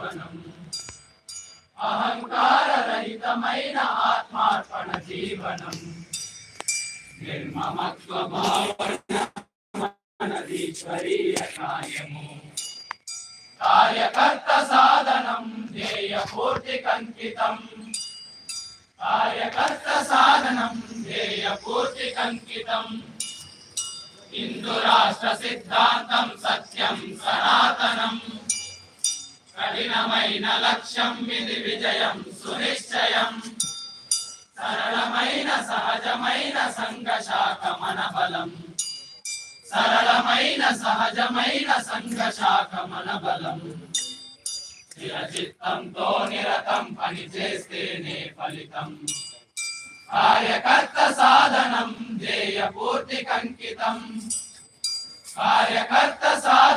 జీవనం అహంకార రహితమైన ఆత్మార్పణ జీవనం నిర్మమత్వ భావన కార్యము కార్యకర్త సాధనం ధ్యేయ పూర్తి కంకితం కార్యకర్త సాధనం ధ్యేయ పూర్తి కంకితం హిందూ రాష్ట్ర సిద్ధాంతం కఠినమైన లక్ష్యం ఇది విజయం సునిశ్చయం. సరళమైన సహజమైన సంఘశాఖ మన బలం. సరళమైన సహజమైన సంఘశాఖ మన బలం. చిరచిత్తంతో నిరతం పని చేస్తేనే ఫలితం. కార్యకర్త సాధనం ధ్యేయ పూర్తి కంకితం. కార్యకర్త సాధనం